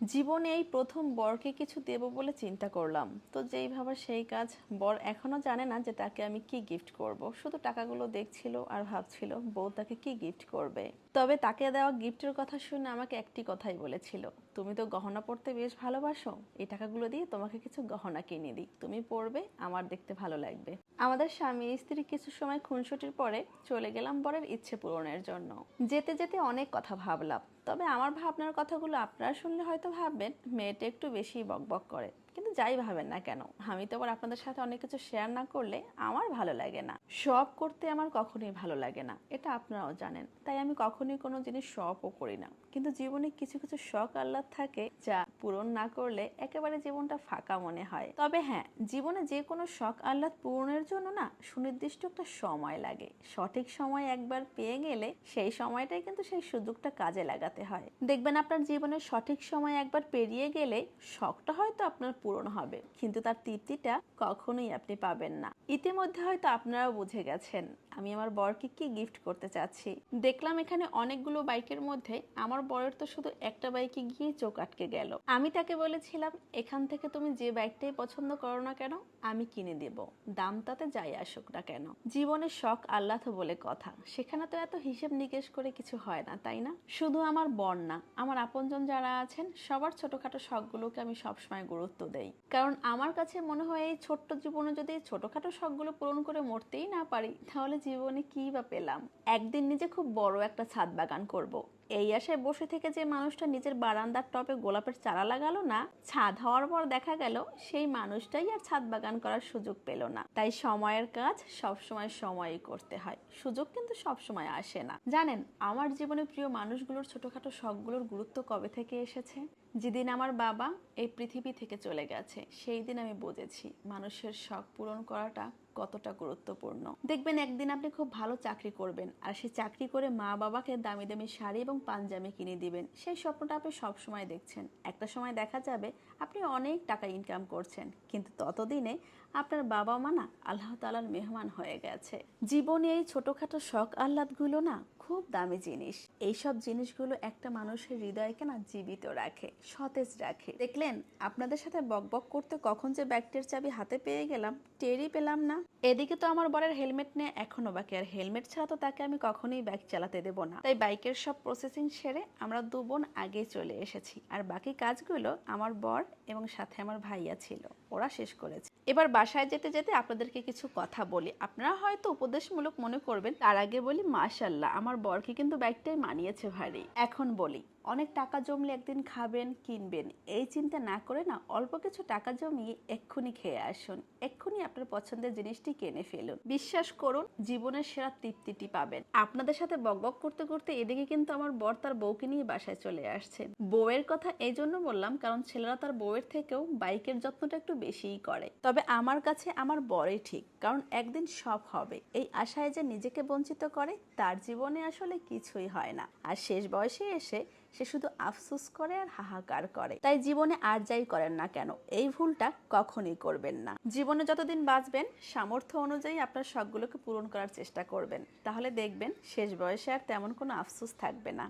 জীবনে এই প্রথম বরকে কিছু দেব বলে চিন্তা করলাম। তো যেই ভাবার সেই কাজ বর এখনও জানে না যে তাকে আমি কি গিফট করব। শুধু টাকাগুলো দেখছিল আর ভাবছিল বউ তাকে কি গিফট করবে। তবে তাকে দেওয়া গিফটের কথা শুনে আমাকে একটি কথাই বলেছিল, তুমি তো গহনা পড়তে বেশ ভালোবাসো। এই টাকাগুলো দিয়ে তোমাকে কিছু গহনা কিনে দিই। তুমি পরবে, আমার দেখতে ভালো লাগবে। আমাদের স্বামী স্ত্রী কিছু সময় খুনসুটির পরে চলে গেলাম বরের ইচ্ছে পূরণের জন্য। যেতে যেতে অনেক কথা ভাবলাম। তবে আমার ভাবনার কথাগুলো আপনারা শুনলে হয়তো ভাববেন মেয়েটা একটু বেশি বকবক করে। যাই ভাবেন না কেন, আমি তো আবার আপনাদের সাথে অনেক কিছু শেয়ার না করলে আমার ভালো লাগে না। শখ করতে আমার কখনোই ভালো লাগে না, এটা আপনারাও জানেন। তাই আমি কখনোই কোনো জিনিস শখও করি না। কিন্তু জীবনে কিছু কিছু শখ আহ্লাদ থাকে যা পূরণ না করলে একেবারে জীবনটা ফাঁকা মনে হয়। তবে হ্যাঁ জীবনে যে কোনো শখ আহ্লাদ পূরণের জন্য না সুনির্দিষ্ট একটা সময় লাগে। সঠিক সময় একবার পেয়ে গেলে সেই সময়টাই কিন্তু সেই সুযোগটা কাজে লাগাতে হয়। দেখবেন আপনার জীবনের সঠিক সময় একবার পেরিয়ে গেলে শখটা হয়তো আপনার পূরণ হবে, কিন্তু তার তৃপ্তিটা কখনোই আপনি পাবেন না। ইতিমধ্যে হয়তো আপনারাও বুঝে গেছেন, আমি আমার বরকে কি গিফট করতে চাচ্ছি? দেখলাম এখানে অনেকগুলো বাইকের মধ্যে আমার বরের তো শুধু একটা বাইকে গিয়ে চোখ আটকে গেল। আমি তাকে বলেছিলাম, এখান থেকে তুমি যে বাইকটাই পছন্দ করো না কেন, আমি কিনে দেব। দাম তাতে যাই আসুক না কেন। জীবনের শখ আল্লাহ বলে কথা। সেখানে তো এত হিসেব নিকেশ করে কিছু হয় না, তাই না? শুধু আমার বর না, আমার আপনজন যারা আছেন, সবার ছোটখাটো শখগুলোকে আমি সবসময় গুরুত্ব দেই। কারণ আমার কাছে মনে হয় এই ছোট্ট জীবনে যদি ছোটখাটো শখগুলো পূরণ করে মরতেই না পারি, তাহলে জীবনে কি বা পেলাম একদিন নিজে খুব বড় একটা ছাদ বাগান করব। এই আশায় বসে থেকে যে মানুষটা নিজের বারান্দার টপে গোলাপের চারা লাগালো না, ছাদ হওয়ার পর দেখা গেল সেই মানুষটাই আর ছাদ বাগান করার সুযোগ পেল না। তাই সময়ের কাজ সব সময় সময়ই করতে হয়। সুযোগ কিন্তু সব সময় আসে না। জানেন, আমার জীবনে প্রিয় মানুষগুলোর ছোটখাটো শখগুলোর গুরুত্ব কবে থেকে এসেছে? যেদিন আমার বাবা এই পৃথিবী থেকে চলে গেছে, সেই দিন আমি বুঝেছি মানুষের শখ পূরণ করাটা কতটা গুরুত্বপূর্ণ। দেখবেন একদিন আপনি খুব ভালো চাকরি করবেন, আর সেই চাকরি করে মা বাবাকে দামি দামি শাড়ি এবং পাঞ্জাবি কিনে দিবেন। সেই স্বপ্নটা আপনি সবসময় দেখছেন। একটা সময় দেখা যাবে আপনি অনেক টাকা ইনকাম করছেন, কিন্তু ততদিনে আপনার বাবা মা না আল্লাহ তালার মেহমান হয়ে গেছে। জীবনে এই ছোটখাটো শখ আহ্লাদগুলো না খুব দামি জিনিস। এইসব জিনিসগুলো একটা মানুষের হৃদয়কে না জীবিত রাখে, সতেজ রাখে। দেখলেন, আপনাদের সাথে বকবক করতে কখন যে ব্যাগটির চাবি হাতে পেয়ে গেলাম, টেরই পেলাম না। এদিকে তো আমার বরের হেলমেট নিয়ে এখনও বাকি, আর হেলমেট ছাড়া তো তাকে আমি কখনোই বাইক চালাতে দেব না। তাই বাইকের সব প্রসেসিং সেরে আমরা দু বোন আগে চলে এসেছি, আর বাকি কাজগুলো আমার বর এবং সাথে আমার ভাইয়া ছিল, ওরা শেষ করেছে। এবার বাসায় যেতে যেতে আপনাদেরকে কিছু কথা বলি। আপনারা হয়তো উপদেশমূলক মনে করবেন, তার আগে বলি মাশাল্লাহ আমার বরকে কিন্তু ব্যাগটাই মানিয়েছে ভারী। এখন বলি অনেক টাকা জমলে একদিন খাবেন, কিনবেন। এই চিন্তা না করে না, অল্প কিছু টাকা জমিয়ে এক্ষুনি খেয়ে আসুন। এক্ষুনি আপনার পছন্দের জিনিসটি কিনে ফেলুন। বিশ্বাস করুন, জীবনের সেরা তৃপ্তিটি পাবেন। আপনাদের সাথে বকবক করতে করতে এদিকে কিন্তু আমার বর তার বউকে নিয়ে বাসায় চলে আসছে। বউয়ের কথা এই জন্য বললাম, কারণ ছেলেরা তার বউয়ের থেকেও বাইকের যত্নটা একটু বেশিই করে। তবে আমার কাছে আমার বরই ঠিক, কারণ একদিন সব হবে। এই আশায় যে নিজেকে বঞ্চিত করে, তার জীবনে আসলে কিছুই হয় না। আর শেষ বয়সে এসে সে শুধু আফসোস করে আর হাহাকার করে। তাই জীবনে আর যাই করেন না কেন, এই ভুলটা কখনই করবেন না। জীবনে যতদিন বাঁচবেন, সামর্থ্য অনুযায়ী আপনার শখগুলোকে পূরণ করার চেষ্টা করবেন। তাহলে দেখবেন, শেষ বয়সে আর তেমন কোনো আফসোস থাকবে না।